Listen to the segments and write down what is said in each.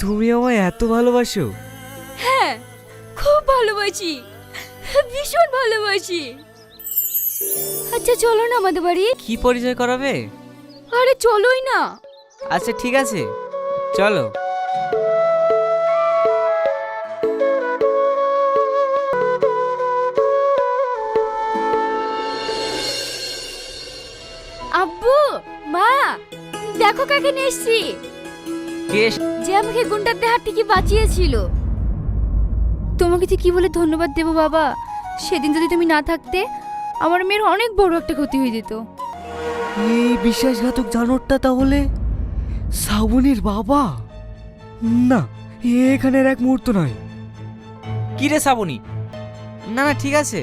তুমি আমায় এত ভালোবাসো? হ্যাঁ খুব ভালোবাসি। ভীষণ ভালোবাসি। আচ্ছা চলো না আমাদের বাড়ি। কি পরিচয় করাবে? আরে চলোই না। আচ্ছা ঠিক আছে। চলো। আব্বু মা দেখো কাকে নিয়ে এসছি। কে যে আমাকে গুন্ডাদের হাত থেকে বাঁচিয়েছিল। তোমাকে যে কি বলে ধন্যবাদ দেবো বাবা? সেদিন যদি তুমি না থাকতে আমার মেয়ের অনেক বড় একটা ক্ষতি হয়ে যেত। এই বিশ্বাসঘাতক জানোরটা তাহলে শ্রাবণীর বাবা? না এখানের এক মুহূর্ত নয়। কি রে শ্রাবণী? না না ঠিক আছে।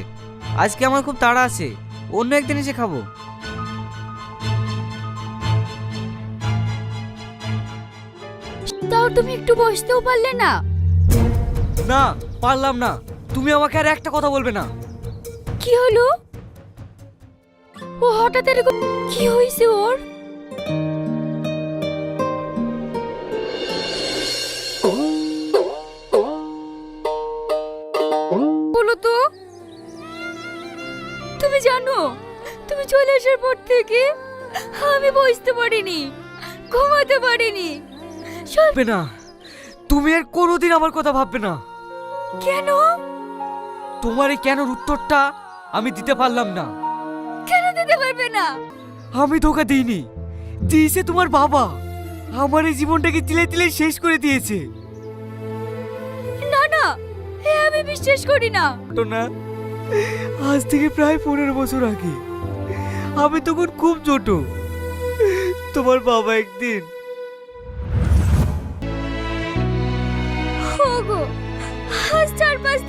আজকে আমার খুব তাড়া আছে। অন্য একদিন এসে খাব। তাও তুমি একটু বসতেও পারলে না। না পারলাম না। তুমি আমাকে আর একটা কথা বলবে না। কি হলো? ও হঠাৎ এরকম কি হয়েছে ওর? বলো তো তুমি জানো তুমি চলে আসার পর থেকে আমি বসতে পারিনি ঘুমাতে পারিনি। ভাববে না। তুমি আর কোনোদিন আমার কথা ভাববে না। কেন? তোমার এই কেন উত্তরটা আমি দিতে পারলাম না। কেন দিতে পারবে না? আমি ধোকা দিইনি। দিয়েছে তোমার বাবা। আমার এই জীবনটাকে তিলে তিলে শেষ করে দিয়েছে। না না এ আমি বিশ্বাস করি না। না আজ থেকে প্রায় পনেরো বছর আগে। আমি তখন খুব ছোট। তোমার বাবা একদিন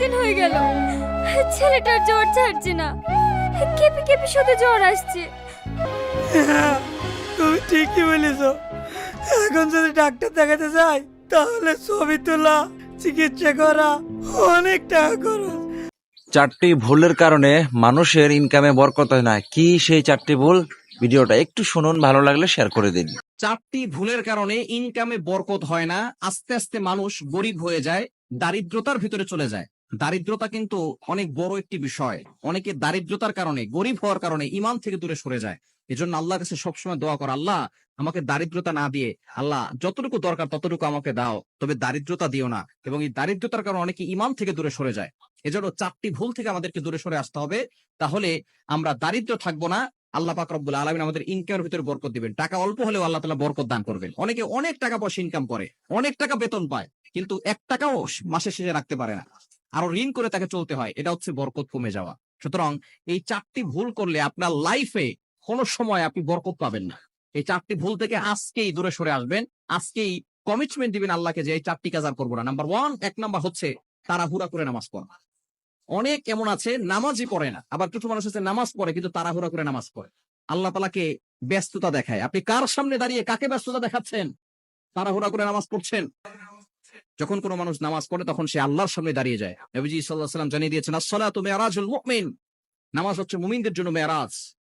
দিন হয়ে গেল। ছেলেটার জ্বর ছাড়ছে না। কেঁপে কেঁপে শুধু জ্বর আসছে। তুমি ঠিকই বলেছ। এখন যদি ডাক্তার দেখাতে যাই তাহলে ছবি তোলা চিকিৎসা করা অনেক টাকা খরচ। চারটি ভুলের কারণে মানুষের ইনকামে বরকত হয় না। কি সেই চারটি ভুল? ভিডিওটা একটু শুনুন ভালো লাগলে শেয়ার করে দিন। চারটি ভুলের কারণে ইনকামে বরকত হয় না। আস্তে আস্তে মানুষ গরিব হয়ে যায় দারিদ্রতার ভিতরে চলে যায়। দারিদ্রতা কিন্তু অনেক বড় একটি বিষয়। অনেকে দারিদ্রতার কারণে, গরিব হওয়ার কারণে ইমান থেকে দূরে সরে যায়। এজন্য আল্লাহর কাছে সবসময় দোয়া কর, আল্লাহ, আমাকে দারিদ্রতা না দিয়ে, আল্লাহ, যতটুকু দরকার ততটুকু আমাকে দাও, তবে দারিদ্রতা দিও না। এবং এই দারিদ্রতার কারণে অনেকে ইমান থেকে দূরে সরে যায়। এজন্য চারটি ভুল থেকে আমাদেরকে দূরে সরে আসতে হবে। তাহলে আমরা দারিদ্র থাকব না, আল্লাহ পাক রব্বুল আলমিন আমাদের ইনকামের ভিতরে বরকত দিবেন। টাকা অল্প হলেও আল্লাহ তালা বরকত দান করবেন। অনেকে অনেক টাকা পয়সা ইনকাম করে, অনেক টাকা বেতন পায়, কিন্তু এক টাকাও মাসে শেষে রাখতে পারে না। আরও ঋণ করে তাকে চলতে হয়। এটা হচ্ছে বরকত কমে যাওয়া। সুতরাং এই চারটি ভুল করলে আপনার লাইফে কোনো সময় আপনি বরকত পাবেন না। এই চারটি ভুল থেকে আজকেই দূরে সরে আসবেন। আজকেই কমিটমেন্ট দিবেন আল্লাহকে যে এই চারটি কাজ আর করব না। নাম্বার ওয়ান এক নাম্বার হচ্ছে তাড়াহুড়া করে নামাজ পড়া। অনেক এমন আছে, নামাজই পড়ে না। আবার কিছু মানুষ আছে, নামাজ পড়ে, কিন্তু তাড়াহুড়া করে নামাজ পড়ে। আল্লাহ তালাকে ব্যস্ততা দেখায়। আপনি কার সামনে দাঁড়িয়ে কাকে ব্যস্ততা দেখাচ্ছেন? তাড়াহুড়া করে নামাজ পড়ছেন? যখন কোনো মানুষ নামাজ পড়ে, তখন সে আল্লাহর সামনে দাঁড়িয়ে যায়। নবীজি সাল্লাহ সাল্লাম জানিয়ে দিয়েছেন আসসালাহ তুমি মেয়ারাজুল মুমিন। নামাজ হচ্ছে মুমিনদের জন্য মেয়ারাজ।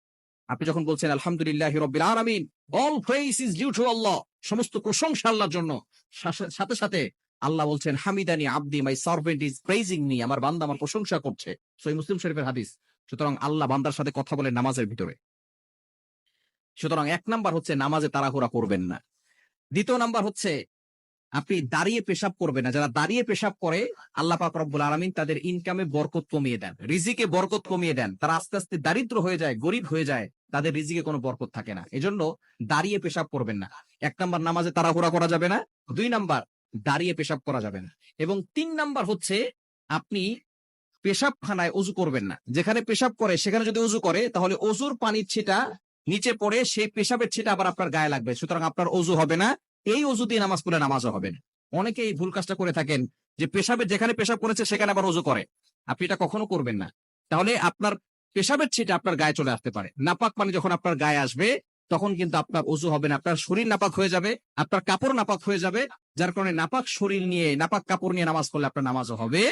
আপনি যখন বলছেন, আলহামদুলিল্লাহ রব্বিল আলামিন all praise is due to Allah সমস্ত প্রশংসা আল্লাহর জন্য। সাথে- সাথে আল্লাহ বলছেন, হামিদানি আব্দি my servant is praising me আমার বান্দা আমার প্রশংসা করছে। সই মুসলিম শরীফের হাদিস। সুতরাং আল্লাহ বান্দার সাথে কথা বলে নামাজের ভিতরে। সুতরাং এক নাম্বার হচ্ছে, নামাজে তাড়াহুড়া করবেন না। দ্বিতীয় নাম্বার হচ্ছে আপনি দাঁড়িয়ে পেশাব করবেন না। যারা দাঁড়িয়ে পেশাব করে, আল্লাহ পাক রব্বুল আলমিন তাদের ইনকামে বরকত কমিয়ে দেন, রিজিকে বরকত কমিয়ে দেন। তারা আস্তে আস্তে দারিদ্র হয়ে যায়, গরিব হয়ে যায়, তাদের রিজিকে কোনো বরকত থাকে না। এজন্য দাঁড়িয়ে পেশাব করবেন না। এক নাম্বার নামাজে তাড়াহুড়া করা যাবে না। দুই নাম্বার, দাঁড়িয়ে পেশাব করা যাবে না। এবং তিন নাম্বার হচ্ছে, আপনি পেশাবখানায় অজু করবেন না। যেখানে পেশাব করে, সেখানে যদি অজু করে, তাহলে অজুর পানির ছিটা নিচে পড়ে, সেই পেশাবের ছিটা আবার আপনার গায়ে লাগবে। সুতরাং আপনার অজু হবে না। এই অজু দিয়ে নামাজ পড়লে নামাজও হবে না। অনেকে এই ভুল কাজটা করে থাকেন যে পেশাবের যেখানে পেশাব করেছে সেখানে আবার অজু করে। আপনি এটা কখনো করবেন না। তাহলে আপনার পেশাবের ছিটা আপনার গায়ে চলে আসতে পারে। নাপাক পানি যখন আপনার গায়ে আসবে, তখন কিন্তু আপনার অজু হবে না। আপনার শরীর নাপাক হয়ে যাবে, আপনার কাপড় নাপাক হয়ে যাবে, যার কারণে নাপাক শরীর নিয়ে, নাপাক কাপড় নিয়ে নামাজ পড়লে আপনার নামাজও হবে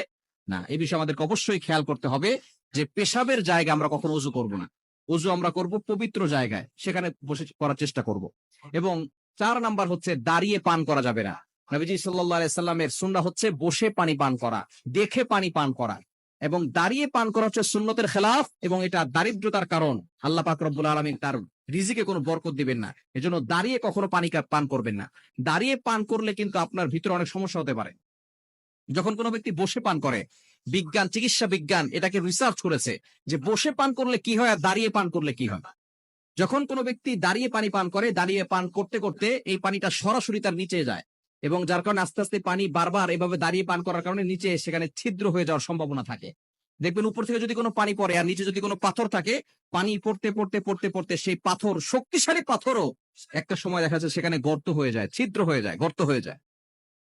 না। এই বিষয়ে আমাদেরকে অবশ্যই খেয়াল করতে হবে যে পেশাবের জায়গা আমরা কখনো অজু করব না। অজু আমরা করব পবিত্র জায়গায়, সেখানে বসে করার চেষ্টা করব। এবং চার নাম্বার হচ্ছে দাঁড়িয়ে পান করা যাবে না। নবীজি সাল্লামের সুন্নাহ হচ্ছে বসে পানি পান করা, দেখে পানি পান করা এবং দাঁড়িয়ে পান করা হচ্ছে সুন্নতের খেলাফ এবং এটা দারিদ্রতার কারণ। আল্লাহ পাক রব্বুল আলামিন তার রিজিকে কোনো বরকত দিবেন না। এজন্য দাঁড়িয়ে কখনো পানি পান করবেন না। দাঁড়িয়ে পান করলে কিন্তু আপনার ভিতরে অনেক সমস্যা হতে পারে। যখন কোনো ব্যক্তি বসে পান করে, বিজ্ঞান, চিকিৎসা বিজ্ঞান এটাকে রিসার্চ করেছে যে বসে পান করলে কি হয় আর দাঁড়িয়ে পান করলে কি হয়? যখন কোনো ব্যক্তি দাঁড়িয়ে পানি পান করে, দাঁড়িয়ে পান করতে করতে এই পানিটা সরাসরি তার নিচে যায় এবং যার কারণে আস্তে আস্তে পানি বারবার এভাবে দাঁড়িয়ে পান করার কারণে নিচে সেখানে ছিদ্র হয়ে যাওয়ার সম্ভাবনা থাকে। দেখবেন উপর থেকে যদি কোনো পানি পড়ে আর নিচে যদি কোনো পাথর থাকে, পানি পড়তে পড়তে পড়তে পড়তে সেই পাথর, শক্তিশালী পাথরও একটা সময় দেখা যাচ্ছে সেখানে গর্ত হয়ে যায়, ছিদ্র হয়ে যায়, গর্ত হয়ে যায়।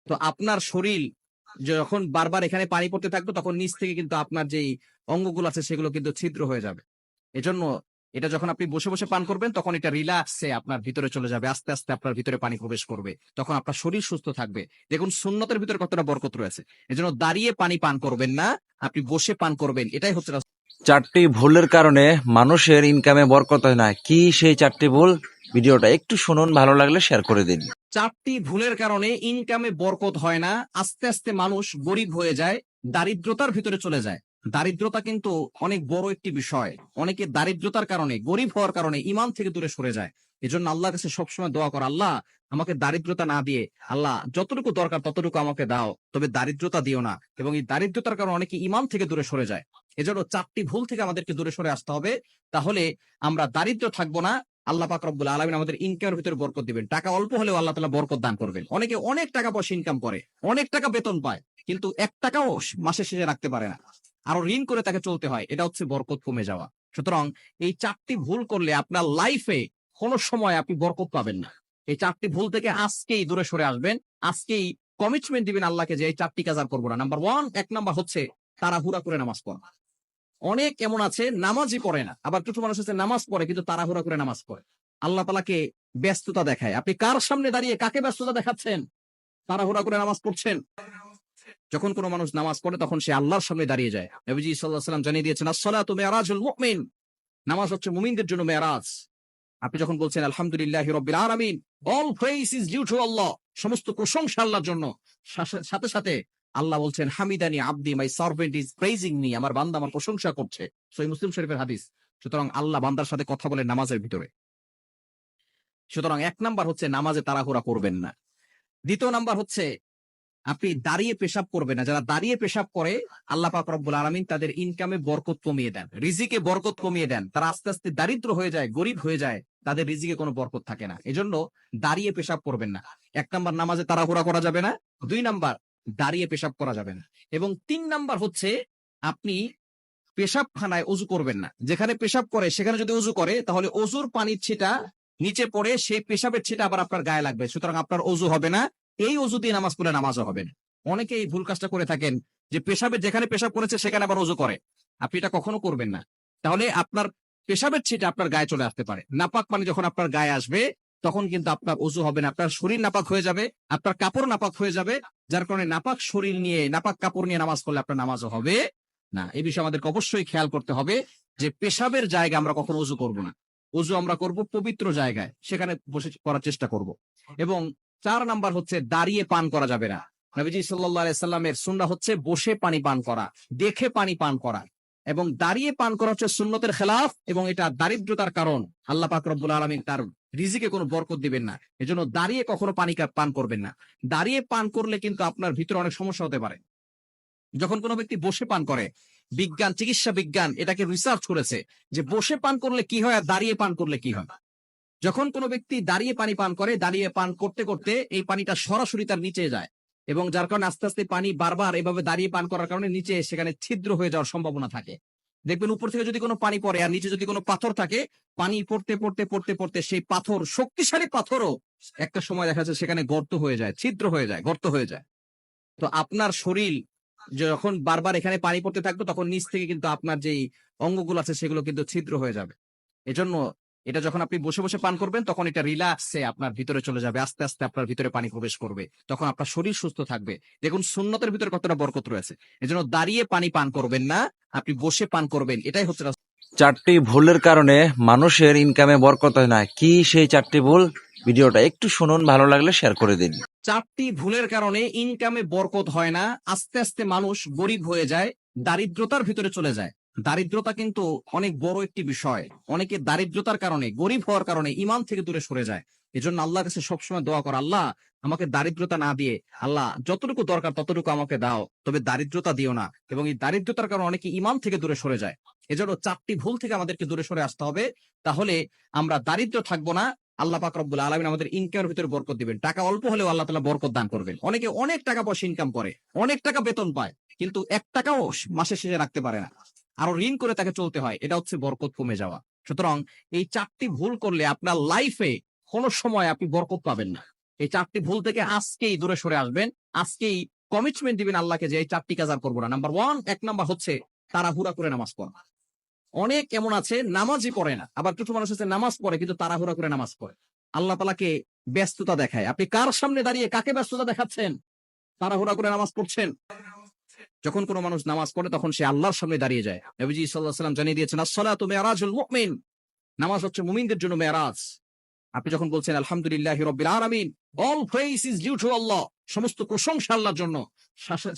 তো আপনার শরীর যখন বারবার এখানে পানি পড়তে থাকবে, তখন নিচ থেকে কিন্তু আপনার যেই অঙ্গগুলো আছে সেগুলো কিন্তু ছিদ্র হয়ে যাবে। এজন্য এটা যখন আপনি বসে বসে পান করবেন তখন এটা রিল্যাক্সে আপনার ভিতরে চলে যাবে আস্তে আস্তে আপনার ভিতরে পানি প্রবেশ করবে। তখন আপনার শরীর সুস্থ থাকবে। দেখুন সুন্নতের ভিতরে কতটা বরকত রয়েছে। এজন্য দাঁড়িয়ে পানি পান করবেন না আপনি বসে পান করবেন। এটাই হচ্ছে চারটি ভুলের কারণে মানুষের ইনকামে বরকত হয় না। কি সেই চারটি ভুল? ভিডিওটা একটু শুনুন ভালো লাগলে শেয়ার করে দিন। চারটি ভুলের কারণে ইনকামে বরকত হয় না আস্তে আস্তে মানুষ গরিব হয়ে যায় দারিদ্রতার ভিতরে চলে যায়। দারিদ্রতা কিন্তু অনেক বড় একটি বিষয়। অনেকে দারিদ্রতার কারণে, গরিব হওয়ার কারণে ইমান থেকে দূরে সরে যায়। এজন্য আল্লাহর কাছে সবসময় দোয়া কর, আল্লাহ আমাকে দারিদ্রতা না দিয়ে, আল্লাহ যতটুকু দরকার ততটুকু আমাকে দাও, তবে দারিদ্রতা দিও না। এবং এই দারিদ্রতার কারণে অনেকে ইমান থেকে দূরে সরে যায়। এজন্য চারটি ভুল থেকে আমাদেরকে দূরে সরে আসতে হবে। তাহলে আমরা দারিদ্র থাকব না। আল্লাহ পাক রব্বুল আলমিন আমাদের ইনকামের ভিতরে বরকত দিবেন। টাকা অল্প হলেও আল্লাহ তালা বরকত দান করবেন। অনেকে অনেক টাকা পয়সা ইনকাম করে, অনেক টাকা বেতন পায়, কিন্তু এক টাকাও মাসে শেষে রাখতে পারে না। আরও ঋণ করে তাকে চলতে হয়। এটা হচ্ছে বরকত কমে যাওয়া। সুতরাং এই চারটি ভুল করলে আপনার লাইফে কোনো সময় আপনি বরকত পাবেন না। এই চারটি ভুল থেকে আজকেই দূরে সরে আসবেন। আজকেই কমিটমেন্ট দিবেন আল্লাহকে যে এই চারটি কাজ আর করব না। নাম্বার ওয়ান এক নাম্বার হচ্ছে তাড়াহুড়া করে নামাজ পড়া। অনেক এমন আছে, নামাজই পড়ে না। আবার কিছু মানুষ আছে, নামাজ পড়ে, কিন্তু তাড়াহুড়া করে নামাজ পড়ে। আল্লাহ তালাকে ব্যস্ততা দেখায়। আপনি কার সামনে দাঁড়িয়ে কাকে ব্যস্ততা দেখাচ্ছেন? তাড়াহুড়া করে নামাজ পড়ছেন? যখন কোনো মানুষ নামাজ পড়ে, তখন সে আল্লাহর সামনে দাঁড়িয়ে যায়। নবীজি সাল্লাহ সাল্লাম জানিয়ে দিয়েছেন, আসসালাতু মেরাজুল মুমিন। নামাজ হচ্ছে মুমিনদের জন্য মেরাজ। আপনি যখন বলছেন, আলহামদুলিল্লাহ রব্বিল আলামিন all praise is due to Allah সমস্ত প্রশংসা আল্লাহর জন্য। সাথে সাথে আল্লাহ বলছেন, হামিদানি আব্দি my servant is praising me আমার বান্দা আমার প্রশংসা করছে। সই মুসলিম শরীফের হাদিস। সুতরাং আল্লাহ বান্দার সাথে কথা বলে নামাজের ভিতরে। সুতরাং এক নাম্বার হচ্ছে, নামাজে তাড়াহুড়া করবেন না। দ্বিতীয় নাম্বার হচ্ছে আপনি দাঁড়িয়ে পেশাব করবেন না। যারা দাঁড়িয়ে পেশাব করে, আল্লাহ পাক রব্বুল আলমিন তাদের ইনকামে বরকত কমিয়ে দেন। রিজিকে বরকত কমিয়ে দেন। তারা আস্তে আস্তে দারিদ্র হয়ে যায়, গরিব হয়ে যায়, তাদের রিজিকে কোনো বরকত থাকে না। এজন্য দাঁড়িয়ে পেশাব করবেন না। এক নাম্বার নামাজে তাড়াহুড়া করা যাবে না। দুই নাম্বার, দাঁড়িয়ে পেশাব করা যাবে না। এবং তিন নাম্বার হচ্ছে, আপনি পেশাবখানায় অজু করবেন না। যেখানে পেশাব করে, সেখানে যদি অজু করে, তাহলে অজুর পানির ছিটা নিচে পড়ে, সেই পেশাবের ছিটা আবার আপনার গায়ে লাগবে। সুতরাং আপনার অজু হবে না। এই অজু দিয়ে নামাজ পড়লে নামাজও হবে না। অনেকে এই ভুল কাজটা করে থাকেন যে পেশাবের যেখানে পেশাব করেছে সেখানে আবার অজু করে। আপনি এটা কখনো করবেন না। তাহলে আপনার পেশাবের ছিটা আপনার গায়ে চলে আসতে পারে। নাপাক পানি যখন আপনার গায়ে আসবে, তখন কিন্তু আপনার অজু হবে না। আপনার শরীর নাপাক হয়ে যাবে, আপনার কাপড় নাপাক হয়ে যাবে, যার কারণে নাপাক শরীর নিয়ে, নাপাক কাপড় নিয়ে নামাজ পড়লে আপনার নামাজও হবে না। এই বিষয়ে আমাদেরকে অবশ্যই খেয়াল করতে হবে যে পেশাবের জায়গা আমরা কখনো অজু করব না। অজু আমরা করব পবিত্র জায়গায়। সেখানে বসে করার চেষ্টা করব। এবং চার নাম্বার হচ্ছে দাঁড়িয়ে পান করা যাবে না। নবীজি সাল্লাহ সাল্লামের সুন্না হচ্ছে বসে পানি পান করা, দেখে পানি পান করা এবং দাঁড়িয়ে পান করা হচ্ছে সুন্নতের খেলাফ এবং এটা দারিদ্রতার কারণ। আল্লাহ পাক রব্বুল আলমিন তার রিজিকে কোনো বরকত দিবেন না। এজন্য দাঁড়িয়ে কখনো পানি পান করবেন না। দাঁড়িয়ে পান করলে কিন্তু আপনার ভিতরে অনেক সমস্যা হতে পারে। যখন কোনো ব্যক্তি বসে পান করে, বিজ্ঞান, চিকিৎসা বিজ্ঞান এটাকে রিসার্চ করেছে যে বসে পান করলে কি হয় আর দাঁড়িয়ে পান করলে কি হয়? যখন কোনো ব্যক্তি দাঁড়িয়ে পানি পান করে, দাঁড়িয়ে পান করতে করতে এই পানিটা সরাসরি তার নিচে যায় এবং যার কারণে আস্তে আস্তে পানি বারবার এভাবে দাঁড়িয়ে পান করার কারণে নিচে সেখানে ছিদ্র হয়ে যাওয়ার সম্ভাবনা থাকে। দেখবেন উপর থেকে যদি কোনো পানি পড়ে আর নিচে যদি কোনো পাথর থাকে, পানি পড়তে পড়তে পড়তে পড়তে সেই পাথর, শক্তিশালী পাথরও একটা সময় দেখা যাচ্ছে সেখানে গর্ত হয়ে যায়, ছিদ্র হয়ে যায়, গর্ত হয়ে যায়। তো আপনার শরীর যখন বারবার এখানে পানি পড়তে থাকবে, তখন নিচ থেকে কিন্তু আপনার যেই অঙ্গগুলো আছে সেগুলো কিন্তু ছিদ্র হয়ে যাবে। এজন্য এটা যখন আপনি বসে বসে পান করবেন তখন এটা রিল্যাক্সে আপনার ভিতরে চলে যাবে আস্তে আস্তে আপনার ভিতরে পানি প্রবেশ করবে। তখন আপনার শরীর সুস্থ থাকবে। দেখুন সুন্নতের ভিতরে কতটা বরকত রয়েছে। এজন্য দাঁড়িয়ে পানি পান করবেন না আপনি বসে পান করবেন। এটাই হচ্ছে চারটি ভুলের কারণে মানুষের ইনকামে বরকত হয় না। কি সেই চারটি ভুল? ভিডিওটা একটু শুনুন ভালো লাগলে শেয়ার করে দিন। চারটি ভুলের কারণে ইনকামে বরকত হয় না। আস্তে আস্তে মানুষ গরিব হয়ে যায় দারিদ্রতার ভিতরে চলে যায়। দারিদ্রতা কিন্তু অনেক বড় একটি বিষয়। অনেকে দারিদ্রতার কারণে, গরিব হওয়ার কারণে ইমান থেকে দূরে সরে যায়। এজন্য আল্লাহর কাছে সবসময় দোয়া কর, আল্লাহ আমাকে দারিদ্রতা না দিয়ে, আল্লাহ যতটুকু দরকার ততটুকু আমাকে দাও, তবে দারিদ্রতা দিও না। এবং এই দারিদ্রতার কারণে অনেকে ইমান থেকে দূরে সরে যায়। এজন্য চারটি ভুল থেকে আমাদেরকে দূরে সরে আসতে হবে। তাহলে আমরা দারিদ্র থাকব না, আল্লাহ পাক রব্বুল আলমিন আমাদের ইনকামের ভিতরে বরকত দিবেন। টাকা অল্প হলেও আল্লাহ তালা বরকত দান করবেন। অনেকে অনেক টাকা পয়সা ইনকাম করে, অনেক টাকা বেতন পায়, কিন্তু এক টাকাও মাসের শেষে রাখতে পারে না। আরও ঋণ করে তাকে চলতে হয়। এটা হচ্ছে বরকত কমে যাওয়া। সুতরাং এই চারটি ভুল করলে আপনার লাইফে কোনো সময় আপনি বরকত পাবেন না। এই চারটি ভুল থেকে আজকেই দূরে সরে আসবেন। আজকেই কমিটমেন্ট দিবেন আল্লাহকে যে এই চারটি কাজ আর করব না। নাম্বার ওয়ান এক নাম্বার হচ্ছে তাড়াহুড়া করে নামাজ পড়া। অনেক এমন আছে, নামাজই পড়ে না। আবার কিছু মানুষ আছে, নামাজ পড়ে, কিন্তু তাড়াহুড়া করে নামাজ পড়ে। আল্লাহ তালাকে ব্যস্ততা দেখায়। আপনি কার সামনে দাঁড়িয়ে কাকে ব্যস্ততা দেখাচ্ছেন? তাড়াহুড়া করে নামাজ পড়ছেন? যখন কোনো মানুষ নামাজ পড়ে, তখন সে আল্লাহর সামনে দাঁড়িয়ে যায়। নবীজি সাল্লাহ সাল্লাম জানিয়ে দিয়েছেন, আসসালাতু মেরাজুল মুমিন। নামাজ হচ্ছে মুমিনদের জন্য মেরাজ। আপনি যখন বলছেন, আলহামদুলিল্লাহ রব্বিল আলামিন all praise is due to Allah সমস্ত প্রশংসা আল্লাহর জন্য।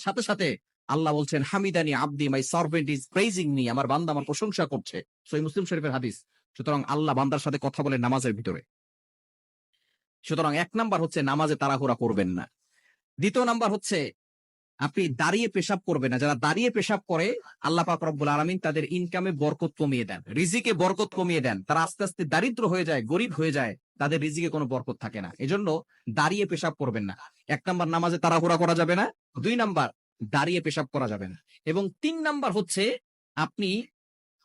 সাথে সাথে আল্লাহ বলছেন, হামিদানি আব্দি my servant is praising me আমার বান্দা আমার প্রশংসা করছে। সই মুসলিম শরীফের হাদিস। সুতরাং আল্লাহ বান্দার সাথে কথা বলে নামাজের ভিতরে। সুতরাং এক নাম্বার হচ্ছে, নামাজে তাড়াহুড়া করবেন না। দ্বিতীয় নাম্বার হচ্ছে আপনি দাঁড়িয়ে পেশাব করবেন না। যারা দাঁড়িয়ে পেশাব করে, আল্লাহ পাক রব্বুল আলমিন তাদের ইনকামে বরকত কমিয়ে দেন, রিজিকে বরকত কমিয়ে দেন। তারা আস্তে আস্তে দারিদ্র হয়ে যায়, গরিব হয়ে যায়, তাদের রিজিকে কোনো বরকত থাকে না। এজন্য দাঁড়িয়ে পেশাব করবেন না। এক নাম্বার নামাজে তাড়াহুড়া করা যাবে না। দুই নাম্বার, দাঁড়িয়ে পেশাব করা যাবে না। এবং তিন নাম্বার হচ্ছে, আপনি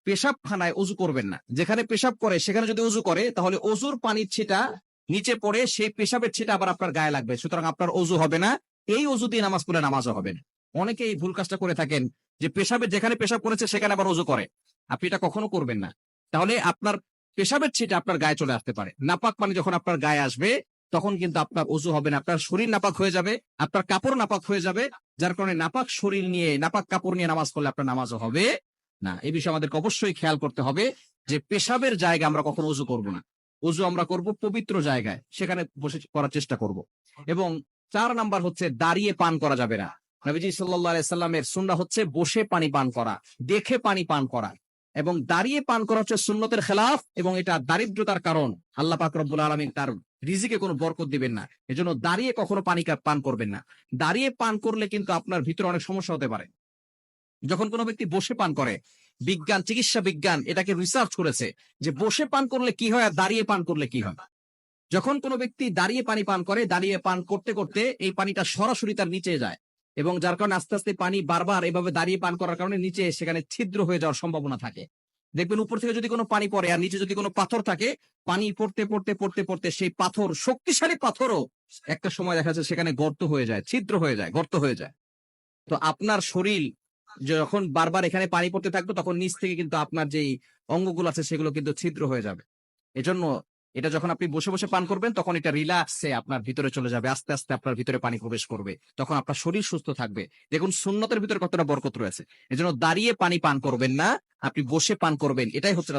পেশাবখানায় অজু করবেন না। যেখানে পেশাব করে, সেখানে যদি অজু করে, তাহলে অজুর পানির ছিটা নিচে পড়ে, সেই পেশাবের ছিটা আবার আপনার গায়ে লাগবে। সুতরাং আপনার অজু হবে না। এই অজু দিয়ে নামাজ পড়লে নামাজও হবে না। অনেকে এই ভুল কাজটা করে থাকেন যে পেশাবের যেখানে পেশাব করেছে সেখানে আবার অজু করে। আপনি এটা কখনো করবেন না। তাহলে আপনার পেশাবের ছিটা আপনার গায়ে চলে আসতে পারে। নাপাক পানি যখন আপনার গায়ে আসবে, তখন কিন্তু আপনার অজু হবে না। আপনার শরীর নাপাক হয়ে যাবে, আপনার কাপড় নাপাক হয়ে যাবে, যার কারণে নাপাক শরীর নিয়ে, নাপাক কাপড় নিয়ে নামাজ পড়লে আপনার নামাজও হবে না। এই বিষয়ে আমাদেরকে অবশ্যই খেয়াল করতে হবে যে পেশাবের জায়গা আমরা কখনো অজু করব না। অজু আমরা করব পবিত্র জায়গায়, সেখানে বসে করার চেষ্টা করব। এবং চার নাম্বার হচ্ছে দাঁড়িয়ে পান করা যাবে না। নবীজি সাল্লাহ সাল্লামের সুন্না হচ্ছে বসে পানি পান করা, দেখে পানি পান করা এবং দাঁড়িয়ে পান করা হচ্ছে সুন্নতের খেলাফ এবং এটা দারিদ্রতার কারণ। আল্লাহ পাক রব্বুল আলমিন তার রিজিকে কোনো বরকত দিবেন না। এজন্য দাঁড়িয়ে কখনো পানি পান করবেন না। দাঁড়িয়ে পান করলে কিন্তু আপনার ভিতরে অনেক সমস্যা হতে পারে। যখন কোনো ব্যক্তি বসে পান করে, বিজ্ঞান, চিকিৎসা বিজ্ঞান এটাকে রিসার্চ করেছে যে বসে পান করলে কি হয় আর দাঁড়িয়ে পান করলে কি হয়? যখন কোনো ব্যক্তি দাঁড়িয়ে পানি পান করে, দাঁড়িয়ে পান করতে করতে এই পানিটা সরাসরি তার নিচে যায় এবং যার কারণে আস্তে আস্তে পানি বারবার এভাবে দাঁড়িয়ে পান করার কারণে নিচে সেখানে ছিদ্র হয়ে যাওয়ার সম্ভাবনা থাকে। দেখবেন উপর থেকে যদি কোনো পানি পড়ে আর নিচে যদি কোনো পাথর থাকে, পানি পড়তে পড়তে পড়তে পড়তে সেই পাথর, শক্তিশালী পাথরও একটা সময় দেখা যাচ্ছে সেখানে গর্ত হয়ে যায়, ছিদ্র হয়ে যায়, গর্ত হয়ে যায়। তো আপনার শরীর যখন বারবার এখানে পানি পড়তে থাকবে, তখন নিচ থেকে কিন্তু আপনার যেই অঙ্গগুলো আছে সেগুলো কিন্তু ছিদ্র হয়ে যাবে। এজন্য এটা যখন আপনি বসে বসে পান করবেন, তখন এটা রিল্যাক্সে আপনার ভিতরে চলে যাবে, আস্তে আস্তে আপনার ভিতরে পানি প্রবেশ করবে। তখন আপনার শরীর সুস্থ থাকবে। দেখুন, সুন্নতের ভিতরে কতটা বরকত রয়েছে। এজন্য দাঁড়িয়ে পানি পান করবেন না, আপনি বসে পান করবেন। এটাই হচ্ছে